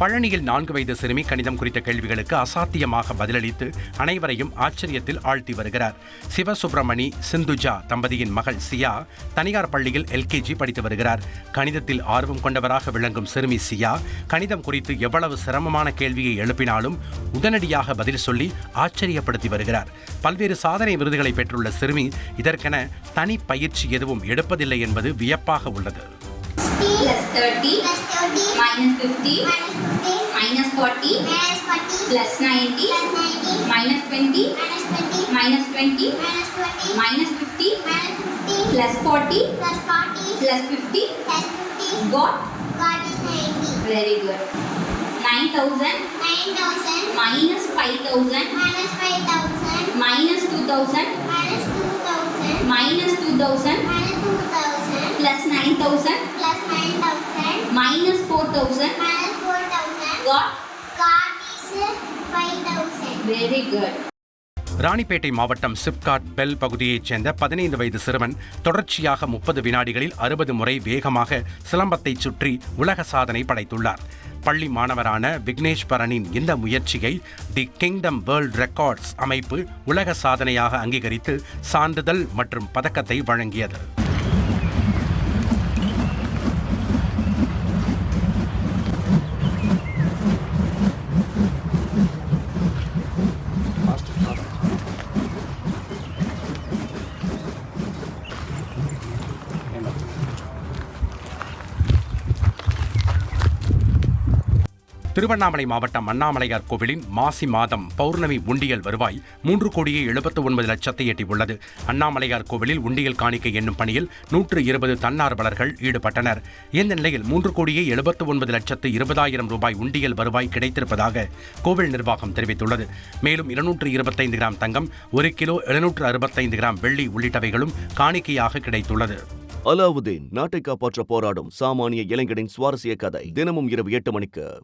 பழனியில் நான்கு வயது சிறுமி கணிதம் குறித்த கேள்விகளுக்கு அசாத்தியமாக பதிலளித்து அனைவரையும் ஆச்சரியத்தில் ஆழ்த்தி வருகிறார். சிவசுப்பிரமணி சிந்துஜா தம்பதியின் மகள் சியா தனியார் பள்ளியில் எல்கேஜி படித்து வருகிறார். கணிதத்தில் ஆர்வம் கொண்டவராக விளங்கும் சிறுமி சியா கணிதம் குறித்து எவ்வளவு சிரமமான கேள்வியை எழுப்பினாலும் உடனடியாக பதில் சொல்லி ஆச்சரியப்படுத்தி வருகிறார். பல்வேறு சாதனை விருதுகளை பெற்றுள்ள சிறுமி இதற்கென தனி பயிற்சி எதுவும் எடுப்பதில்லை என்பது வியப்பாக உள்ளது. Plus 30 plus 30 minus 50 minus 15 minus 40 minus 40 plus 90 plus 90 minus 20 minus 20 minus 20 minus 20 minus 50 minus 50 plus 40 plus 40 plus 50 plus 50 got got is 90 very good. 9000 9000 minus 5000 minus 5000 minus 2000 minus 2000 minus 2000 minus 2000 plus 9000 plus 9000 got got is 5000 very good. Ranipet மாவட்டம் SIPCOT bell பகுதியைச் சேர்ந்த பதினைந்து வயது சிறுவன் தொடர்ச்சியாக முப்பது வினாடிகளில் அறுபது முறை வேகமாக சிலம்பத்தை சுற்றி உலக சாதனை படைத்துள்ளார். பள்ளி மாணவரான விக்னேஷ் பரனின் இந்த முயற்சியை தி கிங்டம் வேர்ல்ட் ரெக்கார்ட்ஸ் அமைப்பு உலக சாதனையாக அங்கீகரித்து சான்றிதழ் மற்றும் பதக்கத்தை வழங்கியது. திருவண்ணாமலை மாவட்டம் அண்ணாமலையார் கோவிலின் மாசி மாதம் பௌர்ணமி உண்டியல் வருவாய் மூன்று கோடியே எழுபத்து ஒன்பது லட்சத்தை எட்டியுள்ளது. அண்ணாமலையார் கோவிலில் உண்டியல் காணிக்கை என்னும் பணியில் நூற்று இருபது தன்னார்வலர்கள் ஈடுபட்டனர். இந்த நிலையில் மூன்று கோடியே எழுபத்து ஒன்பது லட்சத்து இருபதாயிரம் ரூபாய் உண்டியல் வருவாய் கிடைத்திருப்பதாக கோவில் நிர்வாகம் தெரிவித்துள்ளது. மேலும் இருநூற்று இருபத்தைந்து கிராம் தங்கம் ஒரு கிலோ எழுநூற்று அறுபத்தைந்து கிராம் வெள்ளி உள்ளிட்டவைகளும் காணிக்கையாக கிடைத்துள்ளது. அலாவுதீன் நாட்டை காப்பாற்ற போராடும் சாமானிய இளைஞனின் சுவாரஸ்ய கதை தினமும் இரவு எட்டு மணிக்கு.